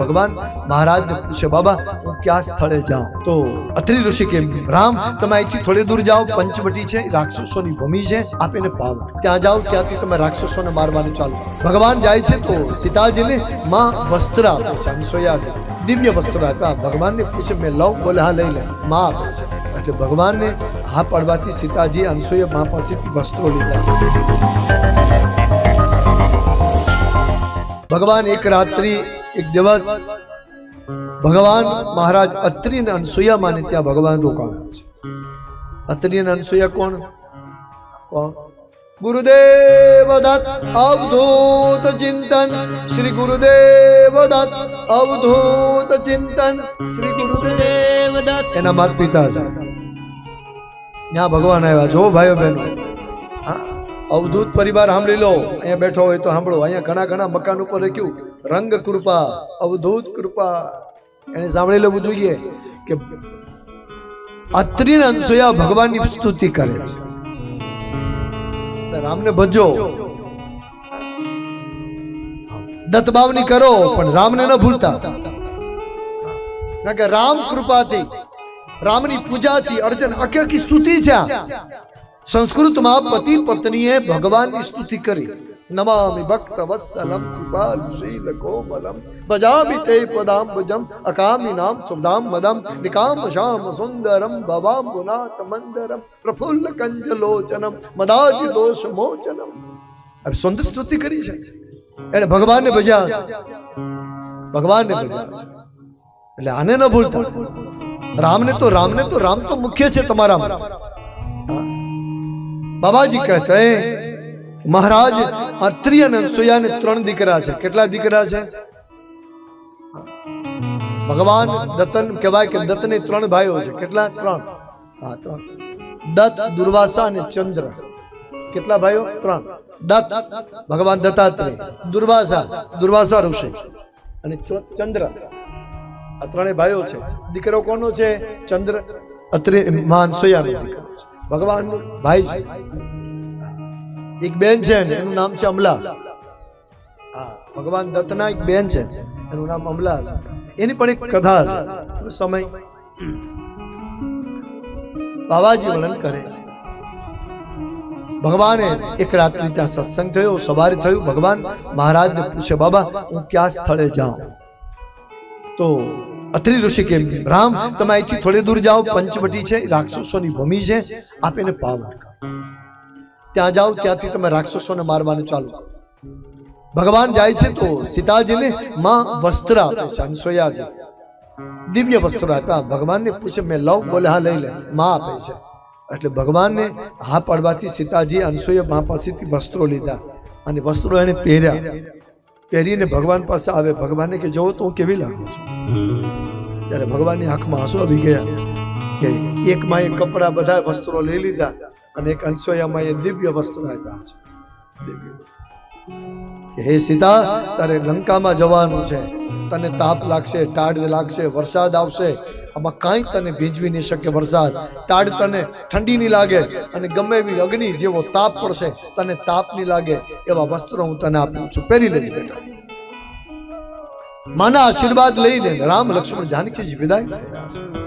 ભગવાન મહારાજને પૂછે, બાબા, હું ક્યાં સ્થળે જાઉં? તો અત્રિ ઋષિ કેમ રામ, તમે અહીંથી થોડી દૂર જાઓ, પંચવટી છે, રાક્ષસોની ભૂમિ છે આપ એને ત્યાં જાઓ, ત્યાંથી તમે રાક્ષસોને મારવાનું ચાલો. ભગવાન જાય છે તો સીતાજીને માં વસ્ત્ર આપે છે અનસોયાજી દિવ્ય વસ્ત્ર આપ્યા ભગવાનને પૂછે, મેં લવ, બોલે, હા, લઈ લે. માં આપે છે. એટલે ભગવાનને હા પડવાથી સીતાજી અનસુયા મા પાસેથી વસ્ત્રો લીધા. ભગવાન એક રાત્રિ એક દિવસ ભગવાન મહારાજ અત્રિ અને અનસુયા માને ત્યાં ભગવાન રોકાણા છે. અત્રિ અને અનસુયા કોણ? ગુરુદેવ દત્ત અવધૂત ચિંતન. શ્રી ગુરુદેવ દત્ત અવધૂત ચિંતન. શ્રી ગુરુદેવ દત્ત એના માતા પિતા છે. ત્યાં ભગવાન આવ્યા. જો ભાઈઓ બહેનો અવધૂત પરિવાર સાંભળી લો. અહીંયા બેઠો હોય તો સાંભળો. અહીંયા ઘણા ઘણા મકાન ઉપર લખ્યું રંગ કૃપા, અવધૂત કૃપા. એને સાંભળી લેવું જોઈએ કે અત્રિન અનસુયા ભગવાનની સ્તુતિ કરે રામને ભજો. દત્તભાવની કરો, પણ રામને ન ભૂલતા. કારણ કે રામ કૃપાથી, રામની પૂજાથી અર્ચન આખી સ્તુતિ છે. સંસ્કૃતમાં પતિ પત્નીએ ભગવાનની સ્તુતિ કરી નમામિ ભક્ત વત્સલમ કૃપાલ શીલ કોમલમ ભજામિ તે પદામ ભજમ અકામિ નામ સુધામ મદમ નિકામ શામ સુંદરમ ભવામ ગુનાથ મંદરમ પ્રફુલ્લ કંજલોચનમ મદાજ દોષ મોચનમ હવે સુંદર સ્તુતિ કરી છે એને ભગવાનને ભજ્યા ભગવાનને ભજ્યા એટલે આને ન ભૂલતા। રામને તો રામને તો રામ તો મુખ્ય છે તમારામાં। બાબાજી કહેતા હે, મહારાજ અત્રિ અને અનસુયાને ત્રણ દીકરા છે. કેટલા દીકરા છે? ભગવાન દત્તન કહેવાય કે દત્તને ત્રણ ભાઈઓ છે. કેટલા? ત્રણ. હા, ત્રણ. દત્ત, દુર્વાસા અને ચંદ્ર. કેટલા ભાઈઓ? ત્રણ. દત્ત, ભગવાન દત્તાત્રેય. દુર્વાસા દુર્વાસા ઋષિ. અને ચંદ્ર. આ ત્રણેય ભાઈઓ છે. દીકરો કોનો છે? ચંદ્ર. અત્રે માન સોયાનો ભગવાનનો ભાઈ એક બેન છે એનું નામ છે અમલા. ભગવાન દત્તના એક બેન છે, એનું નામ અમલા એની પણ એક કથા છે. સમય. બાબાજી વર્ણન કરે ભગવાને એક રાત્રિ ત્યાં સત્સંગ થયો, સવારે થયું, ભગવાન મહારાજને પૂછે, બાબા, હું ક્યાં સ્થળે જાઉં? તો અત્રિ ઋષિ કેમ રામ, તમે અહીંથી થોડી દૂર જાઓ, પંચવટી છે, રાક્ષસોની ભૂમિ છે, આપ પાવન ત્યાં જાઓ, ત્યાંથી તમે રાક્ષસોને મારવાનું ચાલુ. ભગવાન જાય છે તો સીતાજીને માં વસ્ત્ર આપે છે અનસોયાજી દિવ્ય વસ્ત્ર આપ્યા. ભગવાનને પૂછે, મેં લવ બોલે હા, લઈ લે. માં આપે છે. એટલે ભગવાનને હા પાડવાથી સીતાજી અનસોય મા પાસેથી વસ્ત્રો લીધા અને વસ્ત્રો એને પહેર્યા. પહેરીને ભગવાન પાસે આવે, ભગવાનને કે જોવો તો હું કેવી લાગુ છું. ત્યારે ભગવાનની આંખમાં આંસુ આવી ગયા કે એકમાં એક કપડા બધા વસ્ત્રો લઈ લીધા અને એક અંશોયામાં એ દિવ્ય વસ્ત્રો આપ્યા છે. હે સીતા, તારે લંકામાં જવાનું છે. તને તાપ લાગશે, ટાઢ લાગશે, વરસાદ આવશે. આમાં કાંઈ તને ભીંજવી નહીં શકે વરસાદ. તાડ તને ઠંડી નહીં લાગે અને ગમે એવી અગ્નિ જેવો તાપ પડશે, તને તાપ નહીં લાગે એવા વસ્ત્રો હું તને આપું છું. પહેરી લેજે બેટા. માના આશીર્વાદ લઈને રામ લક્ષ્મણ જાનકીજી વિદાય.